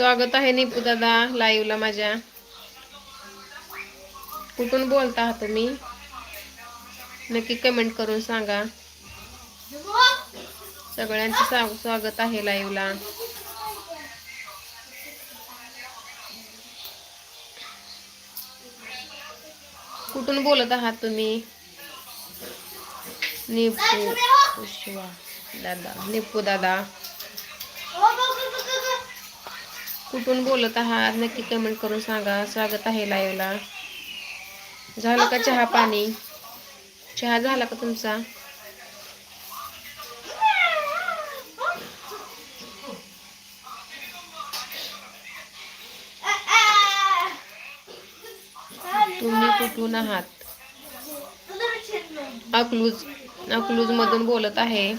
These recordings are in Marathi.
स्वागत आहे निपू दादा लाईव्हला माझ्या. कुठून बोलता आहात तुम्ही? नक्की कमेंट करून सांगा. सगळ्यांचं सा- स्वागत आहे लाईव्हला कुठून बोलत आहात तुम्ही? निपू दादा निपू दादा. कुठून बोलत आहात? नक्की कमेंट करून सांगा. स्वागत आहे लाईव्हला झालं का चहा पाणी? चहा झाला का तुमचा? तुम्ही कुठून आहात? अकलूज अकलूज मधून बोलत आहे.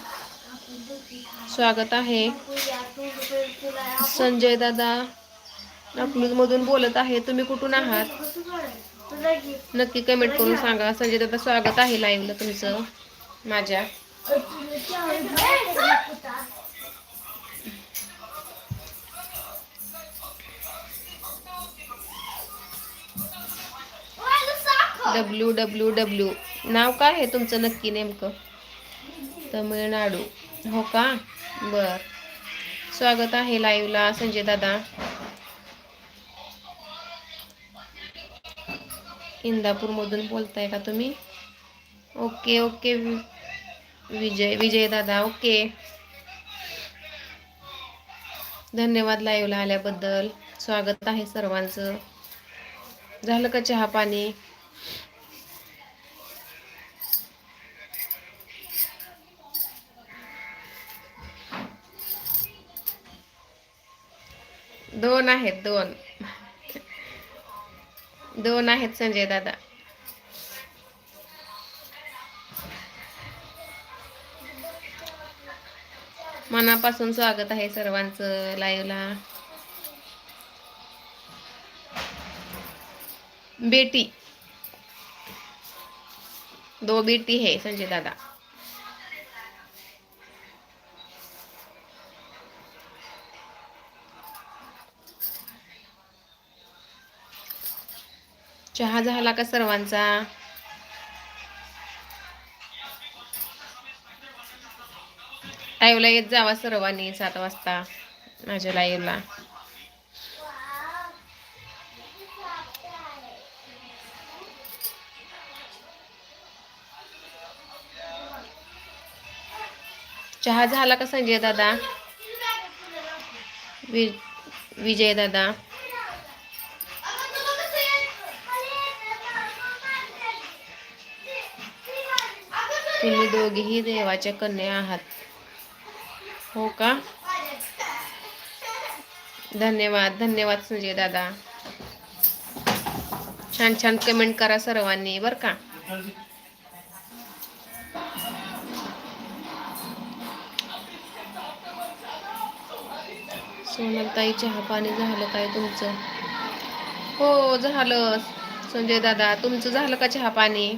स्वागत आहे. संजय दादा अकलूज मधून बोलत आहे. तुम्ही कुठून आहात? नक्की कमेंट करून सांगा. संजय दादा स्वागत आहे लाईव्हला तुमचं माझ्या. डब्ल्यू डब्ल्यू डब्ल्यू नाव काय आहे तुमचं नक्की नेमकं? तमिळनाडू. हो का? बर. स्वागत आहे लाईव्हला संजय दादा. इंदापूरमधून बोलताय का तुम्ही? ओके ओके वि- विजय विजय दादा ओके. धन्यवाद लाईव्हला आल्याबद्दल. स्वागत आहे सर्वांचं. झालं का चहा पाणी? दोन आहेत दोन. दोन आहेत संजय दादा. मनापासून स्वागत आहे सर्वांचं लाईव्हला बेटी. दो बेटी है संजय दादा. चहा झाला का सर्वांचा? लाईव्हला येत जावा सर्वांनी सात वाजता माझ्या लाईव्हला चहा झाला का संजय दादा? वि विजय दादा? तुम्ही दोघेही देवाच्या कन्या आहात. हो का? धन्यवाद धन्यवाद संजय दादा. छान छान कमेंट करा सर्वांनी बर का? सोनलताई चहा पाणी झालं काय तुमचं? हो झालं. संजय दादा तुमचं झालं का चहा पाणी?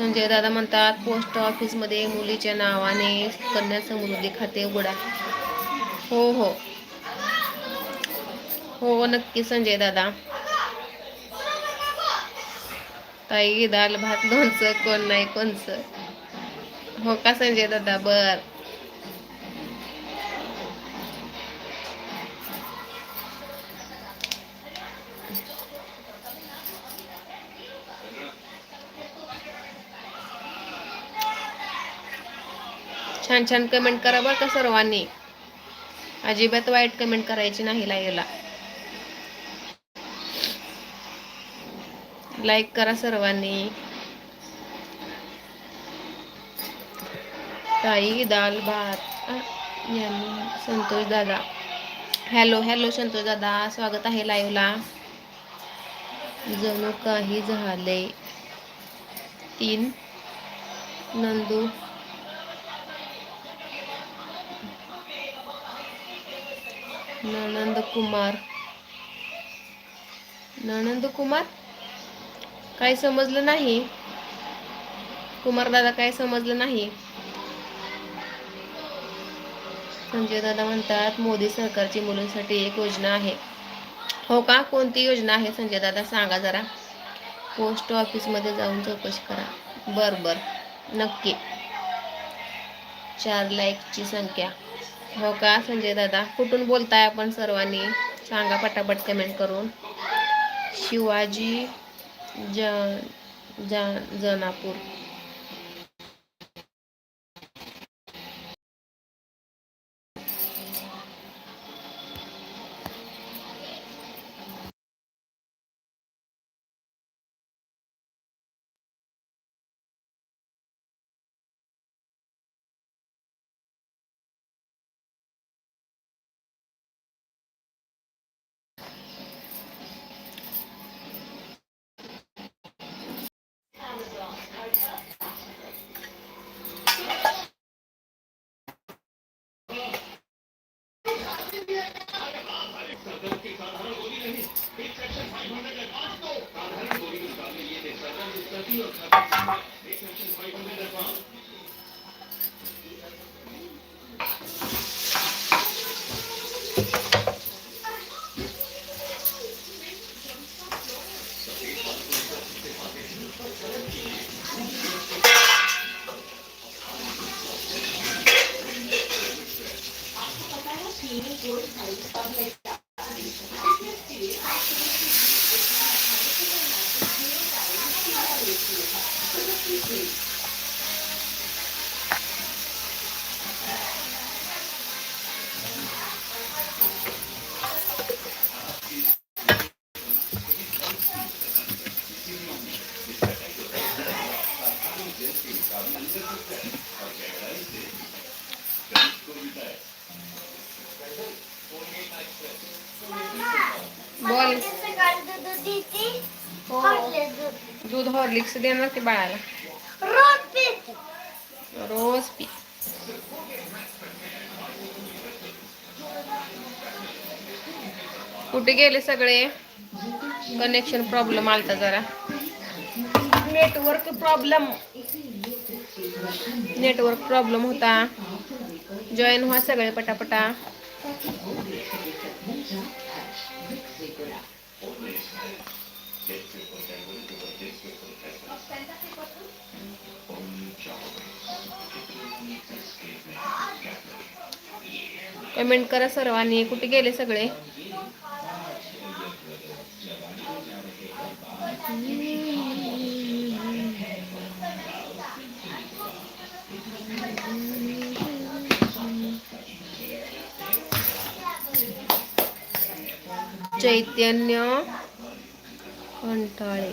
संजय दादा म्हणतात पोस्ट ऑफिसमध्ये मुलीच्या नावाने कन्या समृद्धी खाते उघडा. हो हो. हो नक्की संजय दादा. ताई दाल भात लोणचं कोण नाही कोणचं? हो का संजय दादा? बर. छान छान कमेंट करा बरं का सर्वांनी. अजिबात वाईट कमेंट करायची नाही लाईव्हला लाईक करा सर्वांनी. ताई दाल भात. संतोष दादा. हॅलो हॅलो संतोष दादा. स्वागत आहे लाईव्हला. जणू काही झाले. तीन नंदू. ननंद कुमार ननंद कुमार काय समजलं नाही. कुमार दादा काय समजलं नाही. संजय दादा म्हणतात मोदी सरकारची मुलींसाठी एक योजना आहे. हो का? कोणती योजना आहे? संजय दादा सांगा जरा. पोस्ट ऑफिसमध्ये जाऊन चौकशी करा. बर बर. नक्की. चार लाईकची संख्या. हो का संजय दादा? कुठून बोलताय आपण सर्वांनी? सांगा पटापट कमेंट करून. शिवाजी ज जा जनापूर. हॉर्लिक्स देणार ते बाळाला रोज पिते रोज पी कुठे गेले सगळे कनेक्शन प्रॉब्लेम आलता जरा नेटवर्क प्रॉब्लेम नेटवर्क प्रॉब्लेम होता जॉईन व्हा सगळे पटापटा पेमेंट करा सर्वांनी कुठे गेले सगळे? चैतन्य कंटाळे.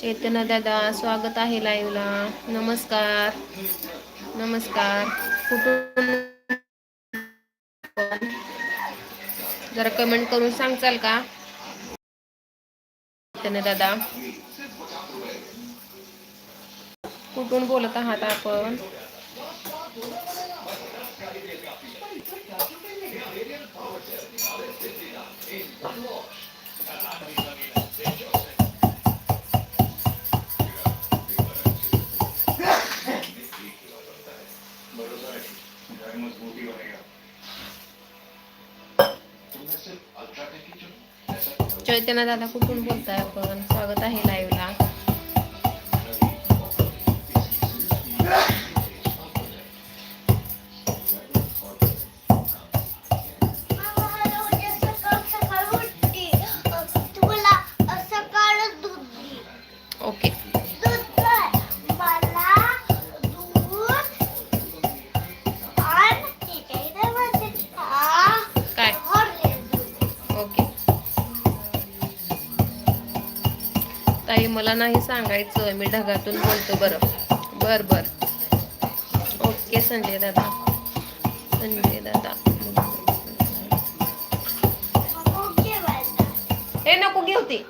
चैतन्य दादा स्वागत आहे लाईव्हला नमस्कार. नमस्कार. कुठून कमेंट करून सांगचाल का? दादा. कुठून बोलत आहात आपण? चैतन्य दादा कुठून बोलताय आपण. स्वागत आहे लाईव्हला मला नाही सांगायचं मी ढगातून बोलतो बरं. बर बर. ओके संजय दादा. संजय दादा. हे नको घेऊ ती.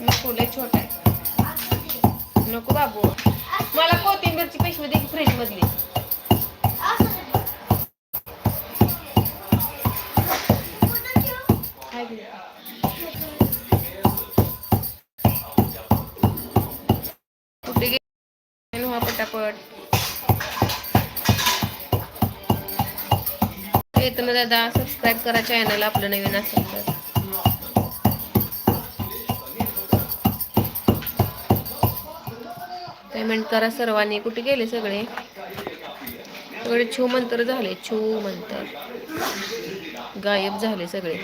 नको लय छोटा आहे. नको बाबू. मला कोथिंबीरची पिशवी दे फ्रीज गेली? हा पटापट दादा सबस्क्राईब करा चॅनल आपलं नवीन असेल तर. पेमेंट करा सर्वांनी. कुठे गेले सगळे? सगळे छू मंतर झाले छू मंतर. गायब झाले सगळे.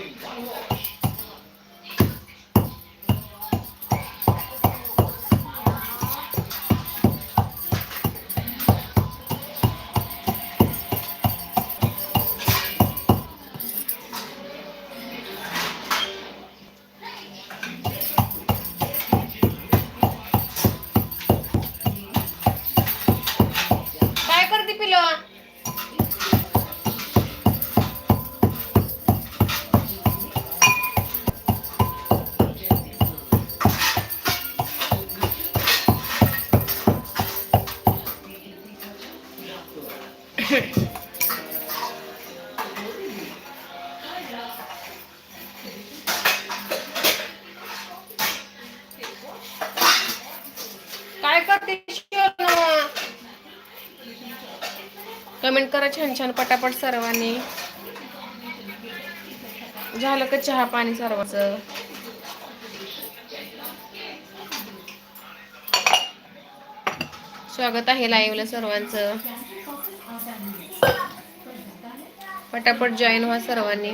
कमेंट करा छान छान पटापट सर्वांनी. झालं का चहा पाणी सर्वांचं? स्वागत आहे लाईव्हला सर्वांचं. पटापट जॉईन व्हा सर्वांनी.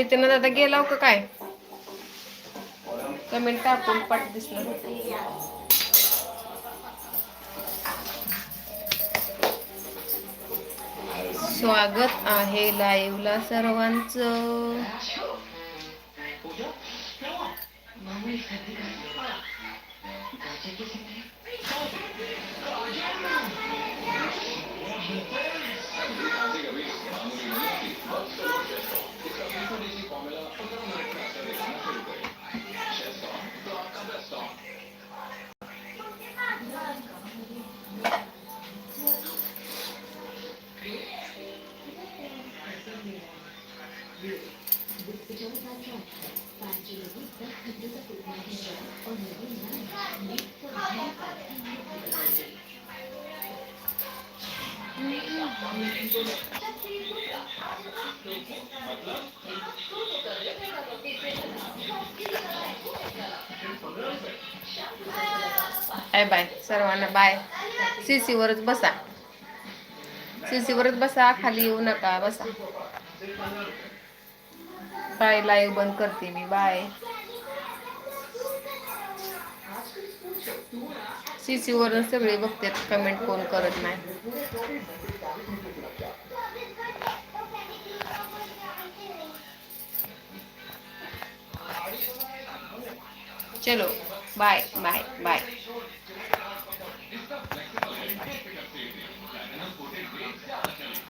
चैतन्य दादा गेला हो का काय? कमेंट टाकून पाठ दिसला स्वागत आहे लाईव्हला सर्वांचं. 那你先讲没了。सर्वांना बाय. सी वरच बसा. सी वरच बसा खाली येऊ नका बसा. बाय लाईव्ह बंद करते मी बाय. सी वरून सगळे बघते कमेंट कोण करत नाही. चलो बाय बाय बाय.